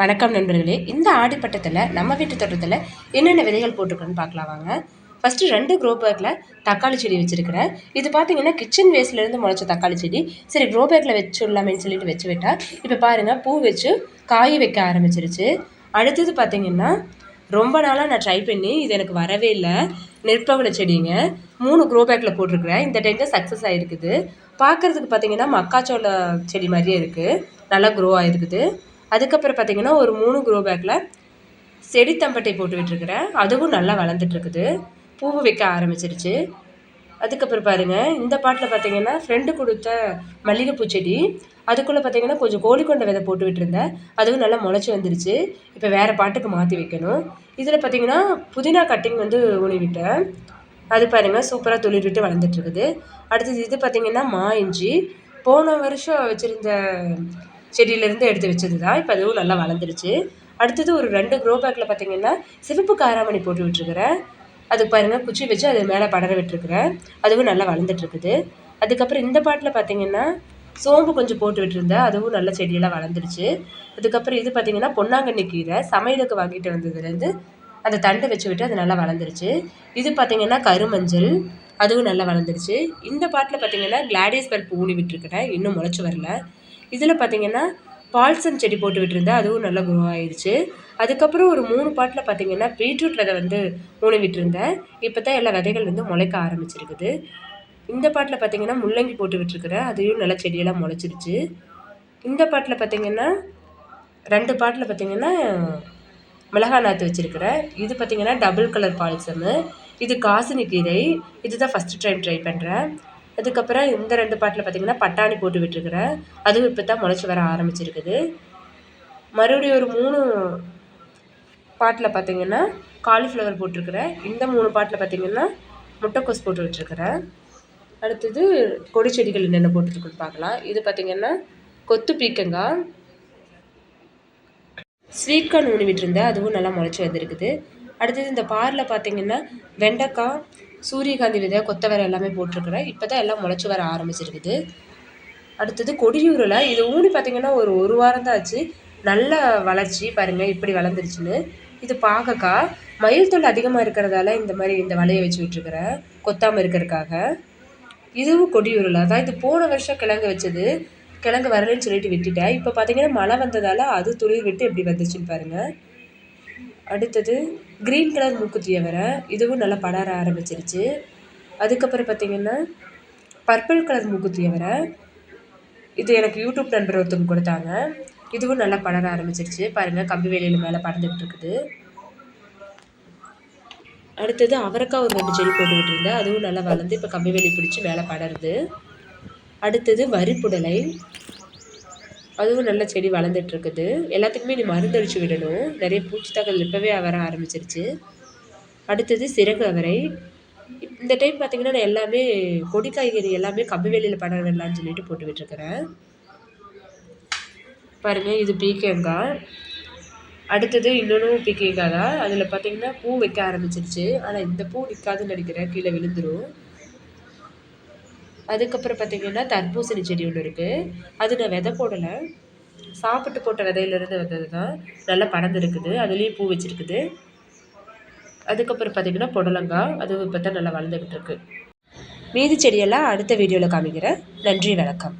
வணக்கம் நண்பர்களே. இந்த ஆடிப்பட்டத்தில் நம்ம வீட்டு தோட்டத்தில் என்னென்ன விதைகள் போட்டிருக்கோன்னு பார்க்கலாம் வாங்க. ஃபஸ்ட்டு ரெண்டு க்ரோ பேக்கில் தக்காளி செடி வச்சுருக்கிறேன். இது பார்த்தீங்கன்னா கிச்சன் வேஸ்ட்லேருந்து முளைச்ச தக்காளி செடி. சரி க்ரோ பேக்கில் வச்சுடலாமேன்னு சொல்லிட்டு வச்சு விட்டால் இப்போ பாருங்கள் பூ வச்சு காய் வைக்க ஆரம்பிச்சிருச்சு. அடுத்தது பார்த்தீங்கன்னா ரொம்ப நாளாக நான் ட்ரை பண்ணி இது எனக்கு வரவே இல்லை. நெற்பவள செடிங்க. மூணு க்ரோ பேக்கில் போட்டிருக்கிறேன். இந்த டைம் தான் சக்ஸஸ் ஆகிருக்குது பார்க்குறதுக்கு பார்த்தீங்கன்னா மக்காச்சோள செடி மாதிரியே இருக்குது நல்லா க்ரோ ஆகிருக்குது அதுக்கப்புறம் பார்த்தீங்கன்னா ஒரு மூணு க்ரோ பேக்கில் செடி தம்பட்டை போட்டு விட்டுருக்குறேன். அதுவும் நல்லா வளர்ந்துட்டுருக்குது. பூவு வைக்க ஆரம்பிச்சிருச்சு. அதுக்கப்புறம் பாருங்கள் இந்த பாட்டில் பார்த்தீங்கன்னா ஃப்ரெண்டு கொடுத்த மல்லிகைப்பூ செடி. அதுக்குள்ளே பார்த்தீங்கன்னா கொஞ்சம் கோழிக்கொண்ட விதை போட்டு விட்டுருந்தேன். அதுவும் நல்லா முளைச்சி வந்துருச்சு. இப்போ வேறு பாட்டுக்கு மாற்றி வைக்கணும். இதில் பார்த்தீங்கன்னா புதினா கட்டிங் வந்து ஊனி விட்டேன் அது பாருங்கள் சூப்பராக துளிர் விட்டு வளர்ந்துட்டுருக்குது. அடுத்தது இது பார்த்திங்கன்னா மா இஞ்சி. போன வருஷம் வச்சுருந்த செடியிலேருந்து எடுத்து வச்சது தான். இப்போ அதுவும் நல்லா வளர்ந்துருச்சு. அடுத்தது ஒரு ரெண்டு க்ரோ பேக்கில் பார்த்திங்கன்னா சிவப்பு காராமணி போட்டு விட்டுருக்குறேன். அதுக்கு பாருங்கள் குச்சி வச்சு அது மேலே படர விட்டுருக்குறேன். அதுவும் நல்லா வளர்ந்துட்டுருக்குது. அதுக்கப்புறம் இந்த பாட்டில் பார்த்தீங்கன்னா சோம்பு கொஞ்சம் போட்டு விட்டுருந்தேன். அதுவும் நல்ல செடியெல்லாம் வளர்ந்துருச்சு. அதுக்கப்புறம் இது பார்த்திங்கன்னா பொன்னாங்கண்ணி கீரை சமையலுக்கு வாங்கிட்டு வந்ததுலேருந்து அந்த தண்டை வச்சு விட்டு அது நல்லா வளர்ந்துருச்சு. இது பார்த்திங்கன்னா கருமஞ்சள் அதுவும் நல்லா வளர்ந்துருச்சு. இந்த பாட்டில் பார்த்திங்கன்னா கிளாடியஸ் பல்ப் ஊனி விட்டுருக்கிறேன். இன்னும் முளைச்சி வரல. இதில் பார்த்திங்கன்னா பால்சம் செடி போட்டு விட்டுருந்தேன் அதுவும் நல்லா குரோ ஆயிடுச்சு அதுக்கப்புறம் ஒரு மூணு பாட்டில் பார்த்திங்கன்னா பீட்ரூட் விதை வந்து ஊனி விட்டுருந்தேன். இப்போ தான் எல்லா விதைகள் வந்து முளைக்க ஆரம்பிச்சிருக்குது. இந்த பாட்டில் பார்த்திங்கன்னா முள்ளங்கி போட்டு விட்டுருக்குறேன். அதையும் நல்லா செடியெல்லாம் முளைச்சிருச்சு இந்த பாட்டில் பார்த்திங்கன்னா ரெண்டு பாட்டில் பார்த்திங்கன்னா மிளகா நாற்று வச்சுருக்கிறேன். இது பார்த்திங்கன்னா டபுள் கலர் பால்சமு இது காசினி கீரை. இது தான் ஃபஸ்ட்டு டைம் ட்ரை பண்ணுறேன் அதுக்கப்புறம் இந்த ரெண்டு பாட்டில் பார்த்திங்கன்னா பட்டாணி போட்டு விட்டுருக்குறேன் அதுவும் இப்போ தான் முளைச்சி வர ஆரம்பிச்சிருக்குது. மறுபடியும் ஒரு மூணு பாட்டில் பார்த்திங்கன்னா காலிஃப்ளவர் போட்டிருக்குறேன் இந்த மூணு பாட்டில் பார்த்திங்கன்னா முட்டைக்கோஸ் போட்டு விட்டுருக்குறேன் அடுத்தது கொடி செடிகள் என்னென்ன போட்டுருக்குன்னு பார்க்கலாம். இது பார்த்திங்கன்னா கொத்து பீக்கங்காய் ஸ்வீட் கார்ன் ஊனி விட்டுருந்தேன். அதுவும் நல்லா முளைச்சி வந்திருக்குது. அடுத்தது இந்த பாரில் பார்த்திங்கன்னா வெண்டைக்காய் சூரியகாந்தி விதை கொத்தவரை எல்லாமே போட்டிருக்குறேன். இப்போ தான் எல்லாம் முளைச்சி வர ஆரம்பிச்சிருக்குது. அடுத்தது கொடியூரில் இது ஊனி பார்த்திங்கன்னா ஒரு ஒரு வாரம் தான் ஆச்சு. நல்ல வளர்ச்சி பாருங்கள் இப்படி வளர்ந்துருச்சுன்னு. இது பார்க்கக்கா மயில் தொல் அதிகமாக இருக்கிறதால இந்த மாதிரி இந்த வலையை வச்சு விட்டுருக்குறேன். கொத்தாமல் இருக்கிறதுக்காக. இதுவும் கொடியூரில் தான். இது போன வருஷம் கிழங்கு வச்சது. கிழங்கு வரலன்னு சொல்லிட்டு விட்டுட்டேன். இப்போ பார்த்தீங்கன்னா மழை வந்ததால் அது துளிர் விட்டு எப்படி வந்துச்சுன்னு பாருங்கள் அடுத்தது க்ரீன் கலர் மூக்குத்தியை வர இதுவும் நல்லா படர ஆரம்பிச்சிருச்சு. அதுக்கப்புறம் பார்த்திங்கன்னா பர்பிள் கலர் மூக்குத்தியை வர இது எனக்கு யூடியூப் நண்பர் ஒருத்தவங்க கொடுத்தாங்க. இதுவும் நல்லா படர ஆரம்பிச்சிருச்சு. பாருங்கள் கம்பி வேலையில் மேலே பறந்துகிட்டு இருக்குது. அடுத்தது அவரைக்காய் ஒரு ரெண்டு செடி போட்டுக்கிட்டு இருந்தேன். அதுவும் நல்லா வளர்ந்து இப்போ கம்பி வேலி பிடிச்சி மேலே படருது. அடுத்தது வரிப்புடலை. அதுவும் நல்ல செடி வளர்ந்துட்டுருக்குது. எல்லாத்துக்குமே நீ மருந்தடிச்சு விடணும். நிறைய பூச்சித்தாக்கல் இப்போவே வர ஆரம்பிச்சிருச்சு. அடுத்தது சிறகு அவரை. இந்த டைம் பார்த்திங்கன்னா நான் எல்லாமே கொடி காய்கறி எல்லாமே கம்பி வேலையில் பட வேண்டாம்னு சொல்லிட்டு போட்டு விட்டுருக்குறேன். பாருங்கள் இது பீக்கங்காய். அடுத்தது இன்னொன்று பீக்கங்காய் தான். அதில் பார்த்திங்கன்னா பூ வைக்க ஆரம்பிச்சிருச்சு. ஆனால் இந்த பூ நிற்காதுன்னு நினைக்கிறேன். கீழே விழுந்துடும் அதுக்கப்புறம் பார்த்திங்கன்னா தர்பூசணி செடி ஒன்று இருக்குது அது நான் விதை போடலை. சாப்பிட்டு போட்ட விதையிலேருந்து வந்தது தான். நல்லா படர்ந்துருக்குது. அதுலேயும் பூ வச்சுருக்குது. அதுக்கப்புறம் பார்த்திங்கன்னா புடலங்காய். அதுவும் இப்போ தான் நல்லா வளர்ந்துக்கிட்டு இருக்குது மீதி செடியெல்லாம் அடுத்த வீடியோவில் காமிக்கிறேன். நன்றி வணக்கம்.